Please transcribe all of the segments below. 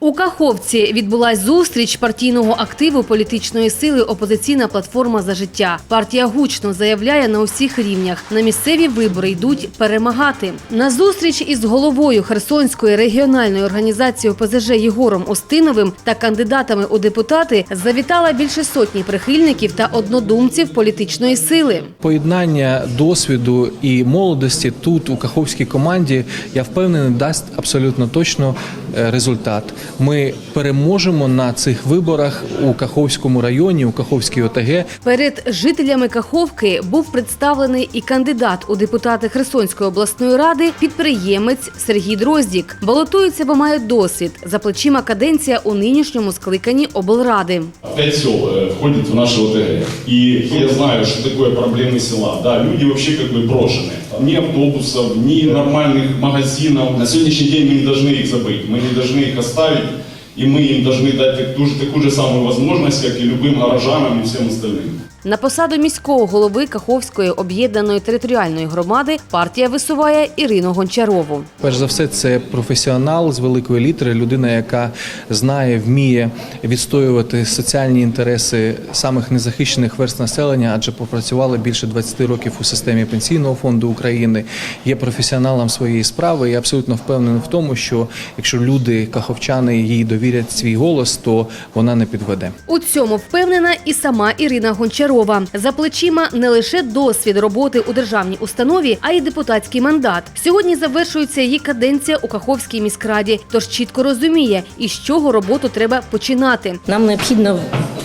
У Каховці відбулась зустріч партійного активу політичної сили Опозиційна платформа за життя. Партія гучно заявляє на усіх рівнях. На місцеві вибори йдуть перемагати. На зустріч із головою Херсонської регіональної організації ОПЗЖ Єгором Устиновим та кандидатами у депутати завітала більше сотні прихильників та однодумців політичної сили. Поєднання досвіду і молодості тут у каховській команді я впевнений дасть абсолютно точно результат. Ми переможемо на цих виборах у Каховському районі, у Каховській ОТГ. Перед жителями Каховки був представлений і кандидат у депутати Херсонської обласної ради, підприємець Сергій Дроздік. Балотується, бо має досвід. За плечима каденція у нинішньому скликанні облради. Пять сел э, входит в наше ОТГ. И я знаю, что такое проблемы села. Да, люди вообще как бы брошены. Ни автобусов, ни нормальных магазинов. На сегодняшний день мы не должны их забыть. Мы должны их оставить. И мы им должны дать так- ту же, такую же самую возможность, как и любым горожанам и всем остальным. На посаду міського голови Каховської об'єднаної територіальної громади партія висуває Ірину Гончарову. Перш за все, це професіонал з великої літери, людина, яка знає, вміє відстоювати соціальні інтереси самих незахищених верст населення, адже попрацювала більше 20 років у системі пенсійного фонду України, є професіоналом своєї справи. і абсолютно впевнений в тому, що якщо люди, каховчани, їй довірять свій голос, то вона не підведе. У цьому впевнена і сама Ірина Гончарова. За плечима не лише досвід роботи у державній установі, а й депутатський мандат. Сьогодні завершується її каденція у Каховській міськраді, тож чітко розуміє, із чого роботу треба починати. Нам необхідно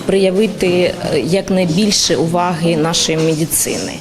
проявити е, якнайбільше уваги нашої медицини.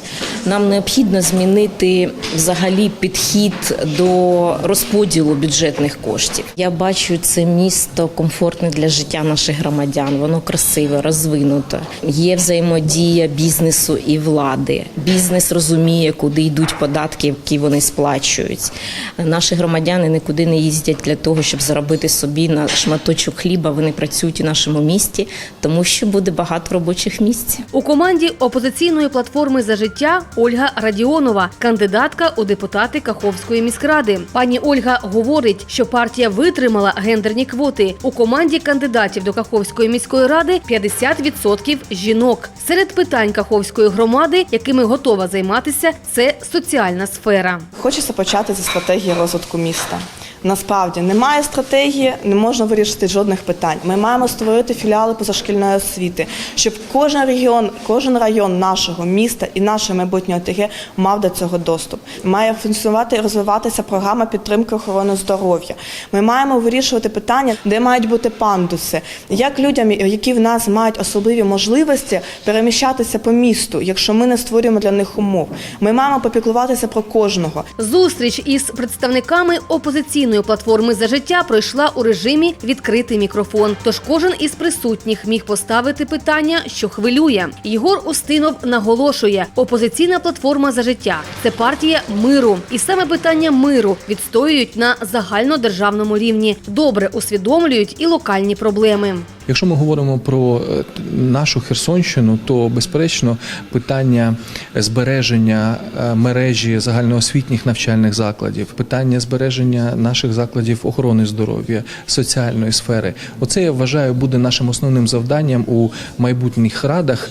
Нам необхідно змінити взагалі підхід до розподілу бюджетних коштів. Я бачу це місто комфортне для життя наших громадян. Воно красиве, розвинуте. Є взаємодія бізнесу і влади. Бізнес розуміє, куди йдуть податки, які вони сплачують. Наші громадяни нікуди не їздять для того, щоб заробити собі на шматочок хліба. Вони працюють у нашому місті, тому що буде багато робочих місць. У команді опозиційної платформи за життя Ольга Радіонова, кандидатка у депутати Каховської міськради. Пані Ольга говорить, що партія витримала гендерні квоти. У команді кандидатів до Каховської міської ради 50% жінок. Серед питань Каховської громади, якими готова займатися, це соціальна сфера. Хочеться почати зі стратегії розвитку міста. Насправді немає стратегії, не можна вирішити жодних питань. Ми маємо створити філіали позашкільної освіти, щоб кожен регіон, кожен район нашого міста і наше майбутнє ОТГ мав до цього доступ. Має функціонувати і розвиватися програма підтримки охорони здоров'я. Ми маємо вирішувати питання, де мають бути пандуси, як людям, які в нас мають особливі можливості переміщатися по місту, якщо ми не створюємо для них умов. Ми маємо попіклуватися про кожного. Зустріч із представниками опозиційної платформи за життя пройшла у режимі відкритий мікрофон. Тож кожен із присутніх міг поставити питання, що хвилює. Єгор Устинов наголошує: опозиційна платформа за життя це партія миру, і саме питання миру відстоюють на загальнодержавному рівні. Добре усвідомлюють і локальні проблеми. Якщо ми говоримо про е, нашу Херсонщину, то безперечно питання збереження е, мережі загальноосвітніх навчальних закладів, питання збереження наших закладів охорони здоров'я, соціальної сфери, оце я вважаю буде нашим основним завданням у майбутніх радах.